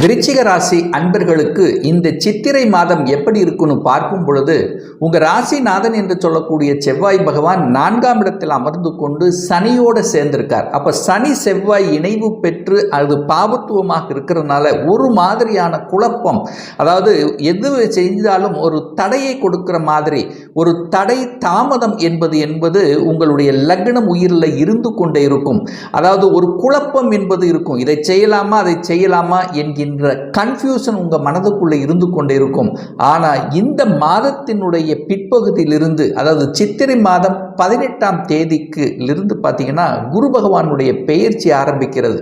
விருச்சிக ராசி அன்பர்களுக்கு இந்த சித்திரை மாதம் எப்படி இருக்குன்னு பார்க்கும் பொழுது உங்கள் ராசிநாதன் என்று சொல்லக்கூடிய செவ்வாய் பகவான் நான்காம் இடத்தில் அமர்ந்து கொண்டு சனியோடு சேர்ந்திருக்கார். அப்போ சனி செவ்வாய் இணைவு பெற்று அது பாபத்துவமாக இருக்கிறதுனால ஒரு மாதிரியான குழப்பம் அதாவது எது செஞ்சாலும் ஒரு தடையை கொடுக்கிற மாதிரி ஒரு தடை தாமதம் என்பது என்பது உங்களுடைய லக்னம் உயிரில் இருந்து கொண்டே இருக்கும். அதாவது ஒரு குழப்பம் என்பது இருக்கும். இதை செய்யலாமா அதை செய்யலாமா என்கிற என்கின்ற கன்ஃபியூஷன் உங்கள் மனதுக்குள்ளே இருந்து கொண்டே இருக்கும் ஆனால் இந்த மாதத்தினுடைய பிற்பகுதியிலிருந்து அதாவது சித்திரை மாதம் பதினெட்டாம் தேதிக்கு இருந்து பார்த்தீங்கன்னா குரு பகவானுடைய பெயர்ச்சி ஆரம்பிக்கிறது.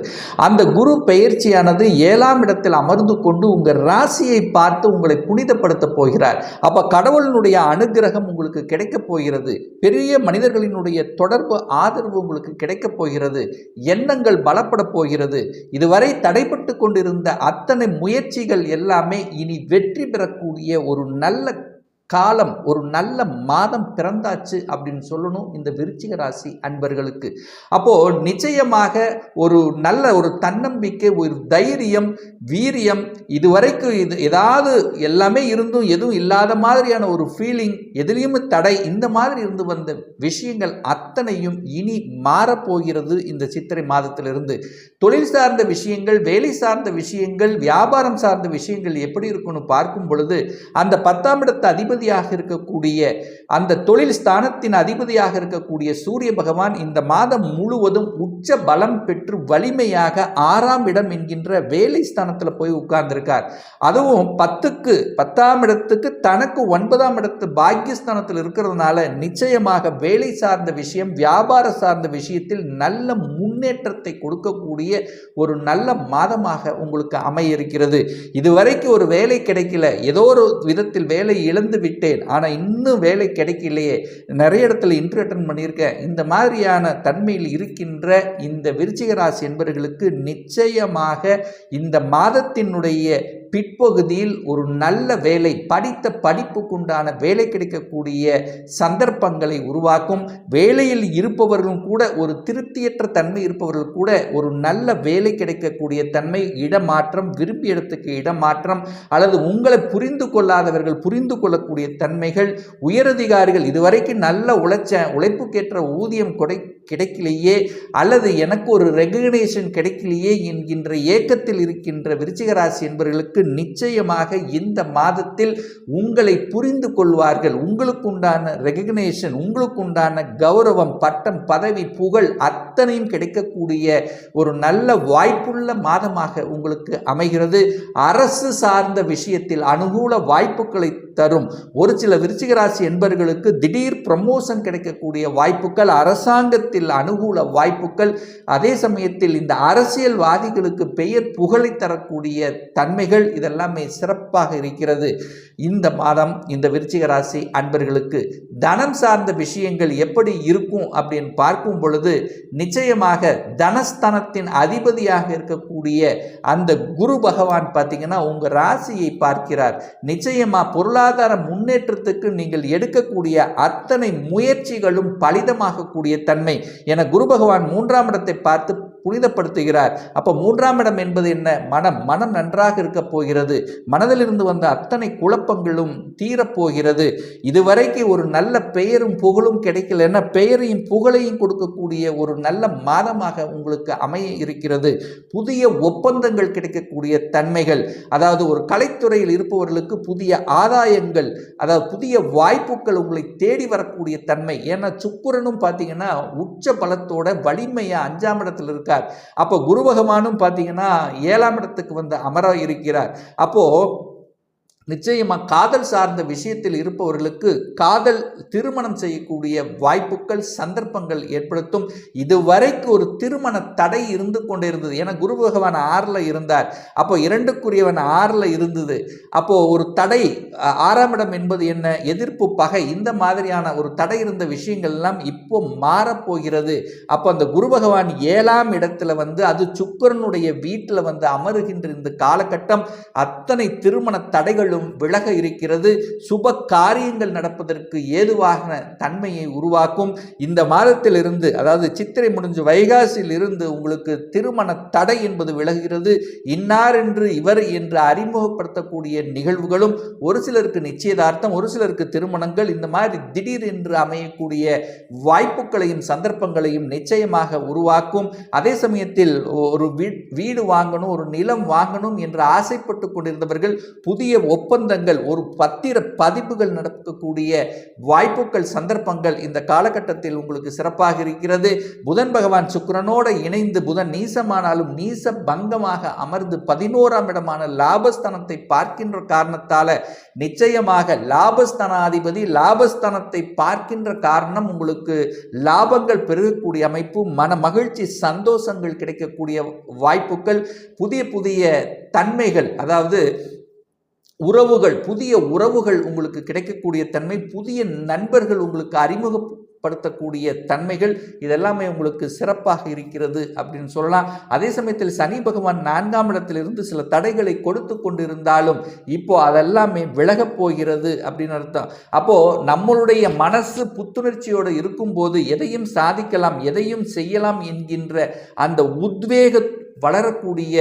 அந்த குரு பெயர்ச்சியானது ஏழாம் இடத்தில் அமர்ந்து கொண்டு உங்கள் ராசியை பார்த்து உங்களை புனிதப்படுத்த போகிறார். அப்போ கடவுளினுடைய அனுகிரகம் உங்களுக்கு கிடைக்கப் போகிறது. பெரிய மனிதர்களினுடைய தொடர்பு ஆதரவு உங்களுக்கு கிடைக்கப் போகிறது. எண்ணங்கள் பலப்பட போகிறது. இதுவரை தடைப்பட்டு கொண்டிருந்த அத்தனை முயற்சிகள் எல்லாமே இனி வெற்றி பெறக்கூடிய ஒரு நல்ல காலம் ஒரு நல்ல மாதம் பிறந்தாச்சு அப்படின்னு சொல்லணும் இந்த விருச்சிக ராசி அன்பர்களுக்கு. அப்போது நிச்சயமாக ஒரு நல்ல ஒரு தன்னம்பிக்கை ஒரு தைரியம் வீரியம் இதுவரைக்கும் இது ஏதாவது எல்லாமே இருந்தும் எதுவும் இல்லாத மாதிரியான ஒரு ஃபீலிங் எதுலேயுமே தடை இந்த மாதிரி இருந்து வந்த விஷயங்கள் அத்தனையும் இனி மாறப்போகிறது இந்த சித்திரை மாதத்திலிருந்து. தொழில் சார்ந்த விஷயங்கள் வேலை சார்ந்த விஷயங்கள் வியாபாரம் சார்ந்த விஷயங்கள் எப்படி இருக்குன்னு பார்க்கும் பொழுது அந்த பத்தாம் இடத்து அதிபதியாக இருக்கக்கூடிய அந்த தொழில் ஸ்தானத்தின் அதிபதியாக இருக்கக்கூடிய சூரிய பகவான் இந்த மாதம் முழுவதும் உச்ச பலம் பெற்று வலிமையாக ஆறாம் இடம் என்கின்ற வேலை ஸ்தானத்தில் போய் உட்கார்ந்திருக்கார். அதுவும் பத்துக்கு பத்தாம் இடத்துக்கு தனக்கு ஒன்பதாம் இடத்து பாக்கியஸ்தானத்தில் இருக்கிறதுனால நிச்சயமாக வேலை சார்ந்த விஷயம் வியாபார சார்ந்த விஷயத்தில் நல்ல முன்னேற்றத்தை கொடுக்கக்கூடிய ஒரு நல்ல மாதமாக உங்களுக்கு அமைய இருக்கிறது. இதுவரைக்கும் ஒரு வேலை கிடைக்கல. ஏதோ ஒரு விதத்தில் வேலை இழந்து விட்டேன் ஆனால் இன்னும் வேலை கிடைக்கலையே. நிறைய இடத்துல இன்டர்வியூ அட்டன் பண்ணியிருக்கேன். இந்த மாதிரியான தன்மையில் இருக்கின்ற இந்த விருச்சிக ராசி என்பவர்களுக்கு நிச்சயமாக இந்த மாதத்தினுடைய பிற்பகுதியில் ஒரு நல்ல வேலை படித்த படிப்புக்குண்டான வேலை கிடைக்கக்கூடிய சந்தர்ப்பங்களை உருவாக்கும். வேலையில் இருப்பவர்களும் கூட ஒரு திருப்தியற்ற தன்மை இருப்பவர்கள் கூட ஒரு நல்ல வேலை கிடைக்கக்கூடிய தன்மை இடமாற்றம் விரும்பிய இடத்துக்கு இடமாற்றம் அல்லது உங்களை புரிந்து கொள்ளாதவர்கள் புரிந்து கொள்ளக்கூடிய தன்மைகள் உயரதிகாரிகள் இதுவரைக்கும் நல்ல உழைச்ச உழைப்புக்கேற்ற ஊதியம் கொடை கிடைக்கலையே அல்லது எனக்கு ஒரு ரெகக்னேஷன் கிடைக்கலையே என்கின்ற ஏக்கத்தில் இருக்கின்ற விருச்சிகராசி என்பவர்களுக்கு நிச்சயமாக இந்த மாதத்தில் உங்களை புரிந்து கொள்வார்கள். உங்களுக்கு உண்டான ரெகக்னேஷன் உங்களுக்கு உண்டான கௌரவம் பட்டம் பதவி புகழ் அத்தனையும் கிடைக்கக்கூடிய ஒரு நல்ல வாய்ப்புள்ள மாதமாக உங்களுக்கு அமைகிறது. அரசு சார்ந்த விஷயத்தில் அனுகூல வாய்ப்புகளை தரும். ஒரு சில விருச்சிகராசி என்பர்களுக்கு திடீர் ப்ரமோஷன் கிடைக்கக்கூடிய வாய்ப்புகள் அரசாங்கத்தில் அனுகூல வாய்ப்புகள் அதே சமயத்தில் இந்த அரசியல்வாதிகளுக்கு பெயர் புகழை தரக்கூடிய தன்மைகள் இதெல்லாமே சிறப்பாக இருக்கிறது. இந்த மாதம் இந்த விருச்சிக ராசி அன்பர்களுக்கு தனம் சார்ந்த விஷயங்கள் எப்படி இருக்கும் அப்படின்னு பார்க்கும் பொழுது நிச்சயமாக தனஸ்தனத்தின் அதிபதியாக இருக்கக்கூடிய அந்த குரு பகவான் பார்த்தீங்கன்னா உங்கள் ராசியை பார்க்கிறார். நிச்சயமாக பொருளாதார முன்னேற்றத்துக்கு நீங்கள் எடுக்கக்கூடிய அத்தனை முயற்சிகளும் பலிதமாகக்கூடிய தன்மை. என குரு பகவான் மூன்றாம் இடத்தை பார்த்து புனிதப்படுத்துகிறார். அப்போ மூன்றாம் இடம் என்பது என்ன? மனம். மனம் நன்றாக இருக்க போகிறது. மனதிலிருந்து வந்த அத்தனை குழப்பங்களும் தீரப்போகிறது. இதுவரைக்கு ஒரு நல்ல பெயரும் புகழும் கிடைக்கலன்னா பெயரையும் புகழையும் கொடுக்கக்கூடிய ஒரு நல்ல மாதமாக உங்களுக்கு அமைய இருக்கிறது. புதிய ஒப்பந்தங்கள் கிடைக்கக்கூடிய தன்மைகள் அதாவது ஒரு கலைத்துறையில் இருப்பவர்களுக்கு புதிய ஆதாயங்கள் அதாவது புதிய வாய்ப்புகள் உங்களை தேடி வரக்கூடிய தன்மை. ஏன்னா சுக்குரனும் பார்த்தீங்கன்னா உச்ச பலத்தோட வலிமையாக அஞ்சாம் இடத்தில் இருக்கார். அப்போ குரு பகவானும் பார்த்தீங்கன்னா ஏழாம் இடத்துக்கு வந்து அமர இருக்கிறார். அப்போது நிச்சயமாக காதல் சார்ந்த விஷயத்தில் இருப்பவர்களுக்கு காதல் திருமணம் செய்யக்கூடிய வாய்ப்புகள் சந்தர்ப்பங்கள் ஏற்படுத்தும். இதுவரைக்கு ஒரு திருமண தடை இருந்து கொண்டே இருந்தது ஏன்னா குரு பகவான் ஆறில் இருந்தார். அப்போ இரண்டுக்குரியவன் ஆறில் இருந்தது. அப்போ ஒரு தடை ஆறாம் இடம் என்பது என்ன? எதிர்ப்பு பகை. இந்த மாதிரியான ஒரு தடை இருந்த விஷயங்கள் எல்லாம் இப்போ மாறப்போகிறது. அப்போ அந்த குரு பகவான் ஏழாம் இடத்துல வந்து அது சுக்கிரனுடைய வீட்டில் வந்து அமருகின்ற இந்த காலகட்டம் அத்தனை திருமண தடைகள் தடைகளும் விலக இருக்கிறது. சுப காரியங்கள் நடப்பதற்கு ஏதுவாக தன்மையை உருவாக்கும். இந்த மாதத்திலிருந்து அதாவது சித்திரை முடிஞ்சு வைகாசியில் இருந்து உங்களுக்கு திருமண தடை என்பது விலகுகிறது. இன்னார் என்று இவர் என்று அறிமுகப்படுத்தக்கூடிய நிகழ்வுகளும் ஒரு சிலருக்கு நிச்சயதார்த்தம் ஒரு சிலருக்கு திருமணங்கள் இந்த மாதிரி திடீர் என்று அமையக்கூடிய வாய்ப்புகளையும் சந்தர்ப்பங்களையும் நிச்சயமாக உருவாக்கும். அதே சமயத்தில் ஒரு வீடு வாங்கணும் ஒரு நிலம் வாங்கணும் என்று ஆசைப்பட்டு கொண்டிருந்தவர்கள் புதிய ஒப்ப ஒப்பந்தங்கள் ஒரு பத்திர பதிப்புகள் நடக்கக்கூடிய வாய்ப்புகள் சந்தர்ப்பங்கள் இந்த காலகட்டத்தில் உங்களுக்கு சிறப்பாக இருக்கிறது. புதன் பகவான் சுக்கிரனோடு இணைந்து புதன் நீசமானாலும் நீச பங்கமாக அமர்ந்து பதினோராம் இடமான லாபஸ்தானத்தை பார்க்கின்ற காரணத்தால நிச்சயமாக லாபஸ்தானாதிபதி லாபஸ்தானத்தை பார்க்கின்ற காரணம் உங்களுக்கு லாபங்கள் பெருகக்கூடிய அமைப்பு மன மகிழ்ச்சி சந்தோஷங்கள் கிடைக்கக்கூடிய வாய்ப்புகள் புதிய புதிய தன்மைகள் அதாவது உறவுகள் புதிய உறவுகள் உங்களுக்கு கிடைக்கக்கூடிய தன்மை புதிய நண்பர்கள் உங்களுக்கு அறிமுகப்படுத்தக்கூடிய தன்மைகள் இதெல்லாமே உங்களுக்கு சிறப்பாக இருக்கிறது அப்படின்னு சொல்லலாம். அதே சமயத்தில் சனி பகவான் நான்காம் இடத்திலிருந்து சில தடைகளை கொடுத்து கொண்டிருந்தாலும் இப்போ அதெல்லாமே விலகப் போகிறது அப்படின்னு அர்த்தம். அப்போ நம்மளுடைய மனசு புத்துணர்ச்சியோடு இருக்கும்போது எதையும் சாதிக்கலாம் எதையும் செய்யலாம் என்கின்ற அந்த உத்வேக வளரக்கூடிய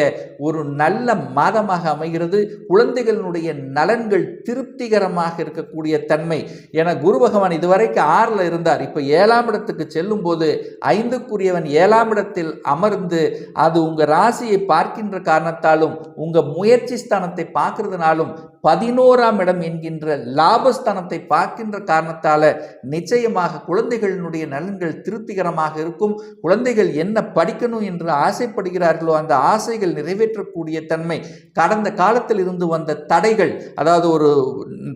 ஒரு நல்ல மாதமாக அமைகிறது. குழந்தைகளினுடைய நலன்கள் திருப்திகரமாக இருக்கக்கூடிய தன்மை. என குரு பகவான் இதுவரைக்கும் ஆறில் இருந்தார். இப்போ ஏழாம் இடத்துக்கு செல்லும் போது ஐந்துக்குரியவன் ஏழாம் இடத்தில் அமர்ந்து அது உங்கள் ராசியை பார்க்கின்ற காரணத்தாலும் உங்கள் முயற்சி ஸ்தானத்தை பார்க்கறதுனாலும் பதினோராம் இடம் என்கின்ற லாபஸ்தானத்தை பார்க்கின்ற காரணத்தால் நிச்சயமாக குழந்தைகளினுடைய நலன்கள் திருப்திகரமாக இருக்கும். குழந்தைகள் என்ன படிக்கணும் என்று ஆசைப்படுகிறார்கள் அந்த ஆசைகள் நிறைவேற்றக்கூடிய தன்மை. கடந்த காலத்தில் இருந்து வந்த தடைகள் அதாவது ஒரு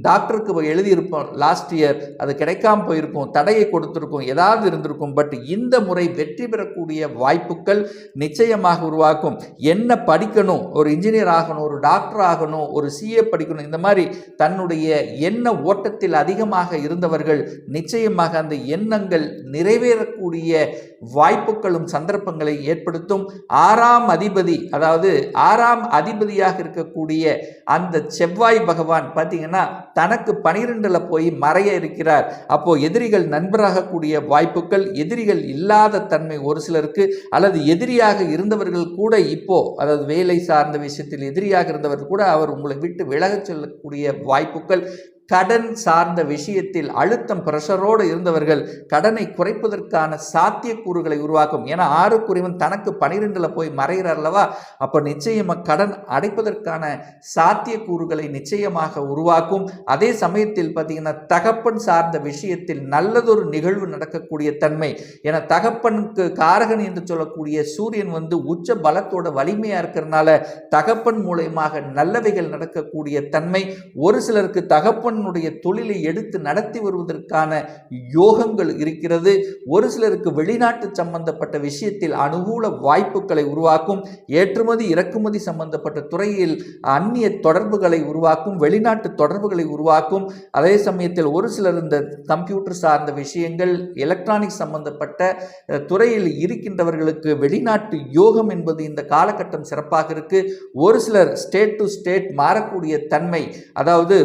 டாக்டருக்கு எழுதியிருப்போம் லாஸ்ட் இயர் அது கிடைக்காம போயிருக்கும் தடையை கொடுத்திருக்கும் ஏதாவது இருந்திருக்கும் பட் இந்த முறை வெற்றி பெறக்கூடிய வாய்ப்புகள் நிச்சயமாக உருவாக்கும். என்ன படிக்கணும்? ஒரு இன்ஜினியர் ஆகணும் ஒரு டாக்டர் ஆகணும் ஒரு சிஏ படிக்கணும் இந்த மாதிரி தன்னுடைய எண்ண ஓட்டத்தில் அதிகமாக இருந்தவர்கள் நிச்சயமாக அந்த எண்ணங்கள் நிறைவேறக்கூடிய வாய்ப்புகளும் சந்தர்ப்பங்களை ஏற்படுத்தும். ஆறாம் அதிபதி அதாவது ஆறாம் அதிபதியாக இருக்கக்கூடிய அந்த செவ்வாய் பகவான் பார்த்தீங்கன்னா தனக்கு பனிரெண்டுல போய் மறைய இருக்கிறார். அப்போ எதிரிகள் நண்பராகக்கூடிய வாய்ப்புகள் எதிரிகள் இல்லாத தன்மை ஒரு சிலருக்கு அல்லது எதிரியாக இருந்தவர்கள் கூட இப்போ அதாவது வேலை சார்ந்த விஷயத்தில் எதிரியாக இருந்தவர் கூட அவர் உங்களை விட்டு விலகச் செல்லக்கூடிய வாய்ப்புகள் கடன் சார்ந்த விஷயத்தில் அழுத்தம் பிரஷரோடு இருந்தவர்கள் கடனை குறைப்பதற்கான சாத்தியக்கூறுகளை உருவாக்கும். ஏன்னா ஆறுக்குரியவன் தனக்கு பனிரெண்டில் போய் மறைகிறார் அல்லவா? அப்போ நிச்சயமாக கடன் அடைப்பதற்கான சாத்தியக்கூறுகளை நிச்சயமாக உருவாக்கும். அதே சமயத்தில் பார்த்தீங்கன்னா தகப்பன் சார்ந்த விஷயத்தில் நல்லதொரு நிகழ்வு நடக்கக்கூடிய தன்மை. என தகப்பனுக்கு காரகன் என்று சொல்லக்கூடிய சூரியன் வந்து உச்ச பலத்தோட வலிமையாக இருக்கிறதுனால தகப்பன் மூலயமாக நல்லவைகள் நடக்கக்கூடிய தன்மை. ஒரு சிலருக்கு தகப்பன் தகப்பனுடைய தொழிலை எடுத்து நடத்தி வருவதற்கான யோகங்கள் இருக்கிறது. ஒரு சிலருக்கு வெளிநாட்டு சம்பந்தப்பட்ட விஷயத்தில் அனுகூல வாய்ப்புகளை உருவாக்கும் ஏற்றுமதி இறக்குமதி சம்பந்தப்பட்ட துறையில் அந்நிய தொடர்புகளை உருவாக்கும் வெளிநாட்டு தொடர்புகளை உருவாக்கும். அதே சமயத்தில் ஒரு சிலர் இந்த கம்ப்யூட்டர் சார்ந்த விஷயங்கள் எலக்ட்ரானிக் சம்பந்தப்பட்ட துறையில் இருக்கின்றவர்களுக்கு வெளிநாட்டு யோகம் என்பது இந்த காலகட்டம் சிறப்பாக இருக்கு. ஒரு சிலர் ஸ்டேட் டு ஸ்டேட் மாறக்கூடிய தன்மை அதாவது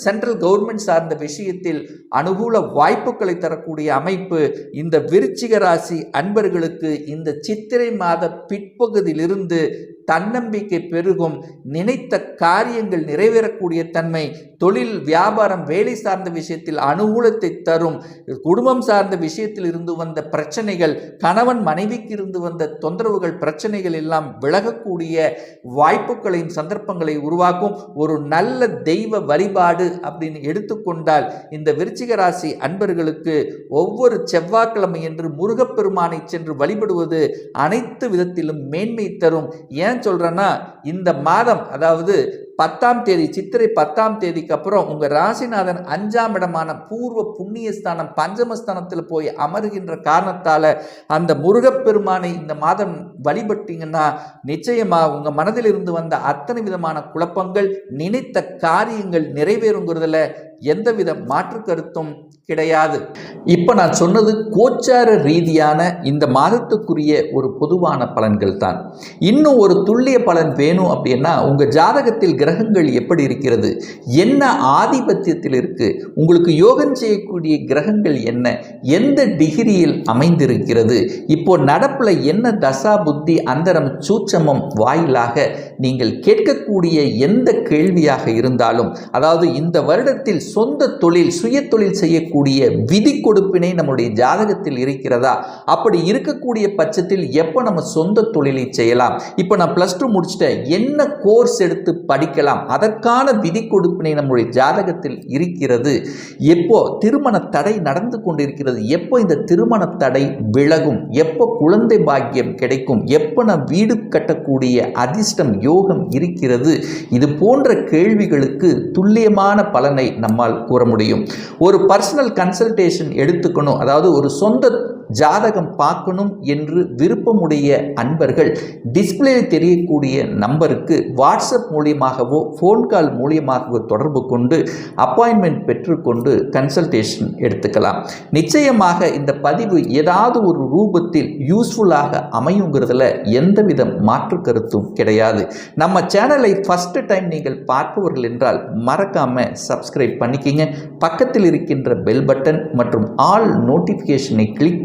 சென்ட்ரல் கவர்மெண்ட் சார்ந்த விஷயத்தில் அனுகூல வாய்ப்புகளை தரக்கூடிய அமைப்பு இந்த விருச்சிக ராசி அன்பர்களுக்கு இந்த சித்திரை மாத பிற்பகுதியிலிருந்து தன்னம்பிக்கை பெருகும் நினைத்த காரியங்கள் நிறைவேறக்கூடிய தன்மை தொழில் வியாபாரம் வேலை சார்ந்த விஷயத்தில் அனுகூலத்தை தரும் குடும்பம் சார்ந்த விஷயத்தில் இருந்து வந்த பிரச்சனைகள் கணவன் மனைவிக்கு இருந்து வந்த தொந்தரவுகள் பிரச்சனைகள் எல்லாம் விலகக்கூடிய வாய்ப்புகளையும் சந்தர்ப்பங்களை உருவாக்கும் ஒரு நல்ல தெய்வ வழிபாடு அப்படின்னு எடுத்துக்கொண்டால் இந்த விருச்சிக ராசி அன்பர்களுக்கு ஒவ்வொரு செவ்வாய்க்கிழமை என்று முருகப்பெருமானை சென்று வழிபடுவது அனைத்து விதத்திலும் மேன்மை தரும். ஏன் சொல்றேன்னா இந்த மாதம் அதாவது பத்தாம் தேதி சித்திரை பத்தாம் தேதிக்கு அப்புறம் உங்கள் ராசிநாதன் அஞ்சாம் இடமான பூர்வ புண்ணியஸ்தானம் பஞ்சமஸ்தானத்தில் போய் அமருகின்ற காரணத்தால் அந்த முருகப்பெருமானை இந்த மாதம் வழிபட்டீங்கன்னா நிச்சயமாக உங்கள் மனதில் இருந்து வந்த அத்தனை விதமான குழப்பங்கள் நினைத்த காரியங்கள் நிறைவேறுங்கிறதுல எந்தவித மாற்று கருத்தும் கிடையாது. இப்போ நான் சொன்னது கோச்சார ரீதியான இந்த மாதத்துக்குரிய ஒரு பொதுவான பலன்கள் தான். இன்னும் ஒரு துல்லிய பலன் வேணும் அப்படின்னா உங்கள் ஜாதகத்தில் கிரகங்கள் எப்படி இருக்கிறது? என்ன ஆதிபத்தியத்தில் இருக்குது உங்களுக்கு யோகம் செய்யக்கூடிய கிரகங்கள் என்ன? எந்த டிகிரியில் அமைந்திருக்கிறது? இப்போ நடப்பில் என்ன தசா புத்தி அந்தரம் சூட்சமம் வாயிலாக நீங்கள் கேட்கக்கூடிய எந்த கேள்வியாக இருந்தாலும் அதாவது இந்த வருடத்தில் சொந்த தொழில் சுய தொழில் செய்யக்கூடிய விதி கொடுப்பினை நம்முடைய ஜாதகத்தில் இருக்கிறதா? அப்படி இருக்கக்கூடிய பட்சத்தில் எப்போ நம்ம சொந்த தொழிலை செய்யலாம்? இப்போ நான் ப்ளஸ் டூ முடிச்சுட்டேன். என்ன கோர்ஸ் எடுத்து படிக்கலாம்? அதற்கான விதி கொடுப்பினை நம்முடைய ஜாதகத்தில் இருக்கிறது. எப்போ திருமண தடை நடந்து கொண்டிருக்கிறது? எப்போ இந்த திருமண தடை விலகும்? எப்போ குழந்தை பாக்கியம் கிடைக்கும்? எப்போ நான் வீடு கட்டக்கூடிய அதிர்ஷ்டம் யோகம் இருக்கிறது. இது போன்ற கேள்விகளுக்கு துல்லியமான பலனை நம்மால் கூற முடியும். ஒரு பர்சனல் கன்சல்டேஷன் எடுத்துக்கணும். அதாவது ஒரு சொந்த ஜாதகம் பார்க்கணும் என்று விருப்பமுடைய அன்பர்கள் டிஸ்பிளேயில் தெரியக்கூடிய நம்பருக்கு வாட்ஸ்அப் மூலியமாகவோ ஃபோன் கால் மூலியமாகவோ தொடர்பு கொண்டு அப்பாயின்மெண்ட் பெற்றுக்கொண்டு கன்சல்டேஷன் எடுத்துக்கலாம். நிச்சயமாக இந்த பதிவு ஏதாவது ஒரு ரூபத்தில் யூஸ்ஃபுல்லாக அமையுங்கிறதுல எந்தவித மாற்று கருத்தும் கிடையாது. நம்ம சேனலை ஃபஸ்ட்டு டைம் நீங்கள் பார்ப்பவர்கள் என்றால் மறக்காமல் சப்ஸ்கிரைப் பண்ணிக்கிங்க. பக்கத்தில் இருக்கின்ற பெல் பட்டன் மற்றும் ஆல் நோட்டிஃபிகேஷனை கிளிக்